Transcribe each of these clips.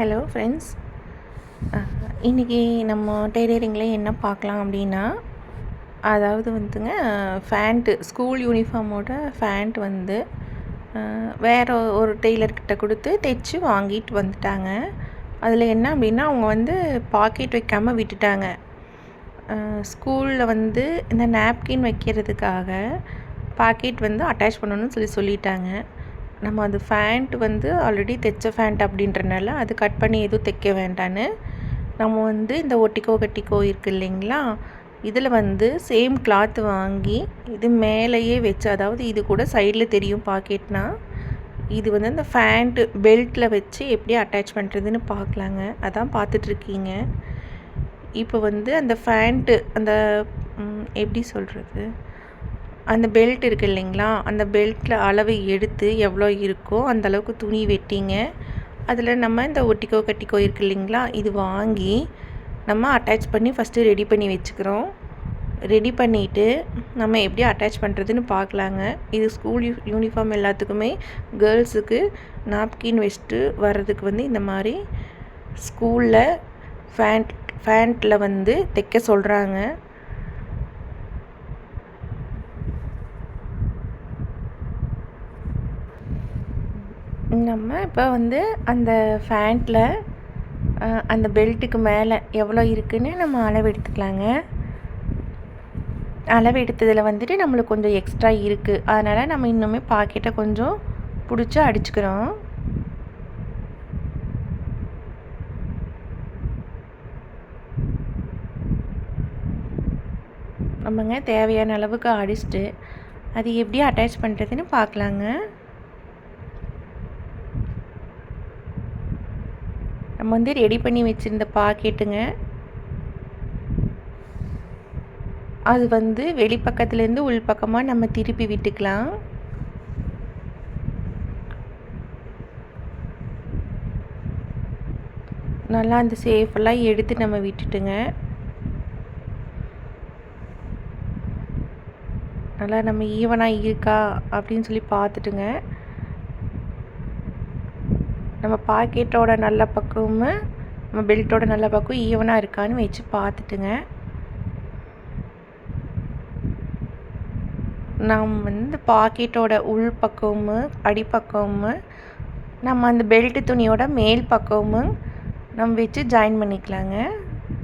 Hello friends இன்றைக்கி நம்ம டெய்லரிங்கில் என்ன பார்க்கலாம் அப்படின்னா அதாவது வந்துங்க ஃபேண்ட்டு ஸ்கூல் யூனிஃபார்மோட ஃபேண்ட் வந்து வேறு ஒரு டெய்லர்கிட்ட கொடுத்து தைச்சி வாங்கிட்டு வந்துட்டாங்க. அதில் என்ன அப்படின்னா அவங்க வந்து பாக்கெட் வைக்காமல் விட்டுட்டாங்க. ஸ்கூலில் வந்து இந்த நாப்கின் வைக்கிறதுக்காக பாக்கெட் வந்து அட்டாச் பண்ணணும்னு சொல்லி சொல்லிட்டாங்க. நம்ம அது ஃபேண்ட் வந்து ஆல்ரெடி தைச்ச ஃபேண்ட் அப்படின்றனால அது கட் பண்ணி எதுவும் தைக்க வேண்டான்னு. நம்ம வந்து இந்த ஒட்டிக்கோ கட்டிக்கோ இருக்குது இல்லைங்களா? இதில் வந்து சேம் கிளாத் வாங்கி இது மேலேயே வச்சு அதாவது இது கூட சைடில் தெரியும் பாக்கெட்னா இது வந்து அந்த ஃபேண்ட்டு பெல்ட்டில் வச்சு எப்படி அட்டாச் பண்ணுறதுன்னு பார்க்கலாங்க. அதான் பார்த்துட்ருக்கீங்க. இப்போ வந்து அந்த ஃபேண்ட்டு அந்த எப்படி சொல்கிறது அந்த பெல்ட் இருக்கு இல்லைங்களா? அந்த பெல்ட்டில் அளவு எடுத்து எவ்வளோ இருக்கோ அந்த அளவுக்கு துணி வெட்டிங்க. அதில் நம்ம இந்த ஒட்டிக்கோ கட்டிக்கோ இருக்கு இல்லைங்களா? இது வாங்கி நம்ம அட்டாச் பண்ணி ஃபஸ்ட்டு ரெடி பண்ணி வச்சுக்கிறோம். ரெடி பண்ணிவிட்டு நம்ம எப்படி அட்டாச் பண்ணுறதுன்னு பார்க்கலாங்க. இது ஸ்கூல் யூ யூனிஃபார்ம் எல்லாத்துக்குமே கேர்ள்ஸுக்கு நாப்கின் வச்சுட்டு வர்றதுக்கு வந்து இந்த மாதிரி ஸ்கூலில் ஃபேண்ட் ஃபேண்ட்டில் வந்து தைக்க சொல்கிறாங்க நம்ம இப்போ வந்து அந்த ஃபேண்ட்டில் அந்த பெல்ட்டுக்கு மேலே எவ்வளோ இருக்குன்னு நம்ம அளவு எடுத்துக்கலாங்க. அளவு எடுத்ததில் வந்துட்டு நம்மளுக்கு கொஞ்சம் எக்ஸ்ட்ரா இருக்குது அதனால் நம்ம இன்னுமே பாக்கெட்டை கொஞ்சம் பிடிச்சி அடிச்சுக்கிறோம். நம்மங்க தேவையான அளவுக்கு அடிச்சுட்டு அது எப்படி அட்டாச் பண்ணுறதுன்னு பார்க்கலாங்க. நம்ம வந்து ரெடி பண்ணி வச்சுருந்த பாக்கெட்டுங்க அது வந்து வெளிப்பக்கத்துலேருந்து உள்பக்கமாக நம்ம திருப்பி விட்டுக்கலாம். நல்லா அந்த சேஃபெல்லாம் எடுத்து நம்ம விட்டுட்டுங்க. நல்லா நம்ம ஈவனாக இருக்கா அப்படின்னு சொல்லி பார்த்துட்டுங்க. நம்ம பாக்கெட்டோட நல்ல பக்கமும் நம்ம பெல்ட்டோட நல்ல பக்கம் ஈவனாக இருக்கான்னு வச்சு பார்த்துட்டுங்க. நாம் வந்து பாக்கெட்டோட உள் பக்கமும் அடிப்பக்கமும் நம்ம அந்த பெல்ட்டு துணியோட மேல் பக்கமும் நம்ம வச்சு ஜாயின் பண்ணிக்கலாங்க.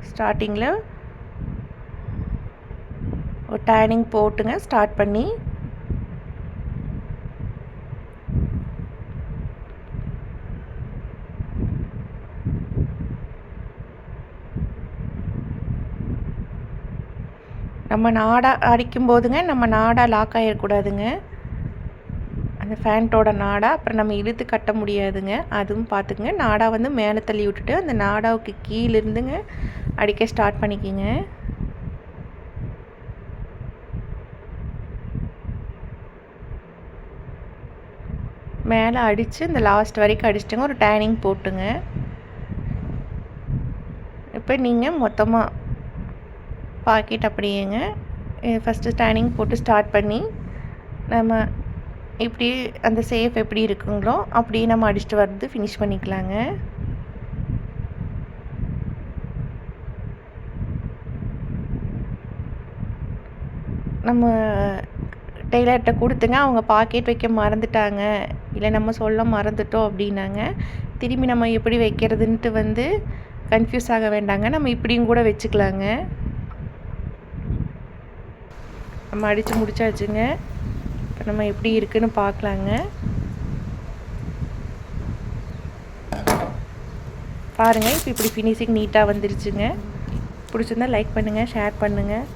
ஸ்டார்டிங்கில் ஒரு டேனிங் போட்டுங்க ஸ்டார்ட் பண்ணி நம்ம நாடா அடிக்கும் போதுங்க நம்ம நாடாக லாக் ஆகிடக்கூடாதுங்க அந்த ஃபேண்ட்டோட நாடா அப்புறம் நம்ம இழுத்து கட்ட முடியாதுங்க. அதுவும் பார்த்துக்குங்க. நாடா வந்து மேலே தள்ளி விட்டுட்டு அந்த நாடாவுக்கு கீழே இருந்துங்க அடிக்க ஸ்டார்ட் பண்ணிக்கிங்க. மேலே அடித்து இந்த லாஸ்ட் வரைக்கும் அடிச்சிட்டுங்க ஒரு டேனிங் போட்டுங்க. இப்போ நீங்கள் மொத்தமாக பாக்கெட் அப்படியேங்க. ஃபஸ்ட்டு ஸ்டாண்டிங் போட்டு ஸ்டார்ட் பண்ணி நம்ம இப்படி அந்த சேஃப் எப்படி இருக்குங்களோ அப்படியே நம்ம அடிச்சுட்டு வர்றது ஃபினிஷ் பண்ணிக்கலாங்க. நம்ம டெய்லர்கிட்ட கொடுத்துங்க அவங்க பாக்கெட் வைக்க மறந்துட்டாங்க. இல்லை நம்ம சொல்ல மறந்துட்டோம் அப்படின்னாங்க. திரும்பி நம்ம எப்படி வைக்கிறதுன்ட்டு வந்து கன்ஃபியூஸ் ஆக வேண்டாங்க. நம்ம இப்படியும் கூட வச்சுக்கலாங்க. நம்ம அடித்து முடிச்சாச்சுங்க. இப்போ நம்ம எப்படி இருக்குன்னு பார்க்கலாங்க பாருங்கள் இப்போ இப்படி ஃபினிஷிங் நீட்டாக வந்துருச்சுங்க. பிடிச்சிருந்தா லைக் பண்ணுங்கள் ஷேர் பண்ணுங்கள்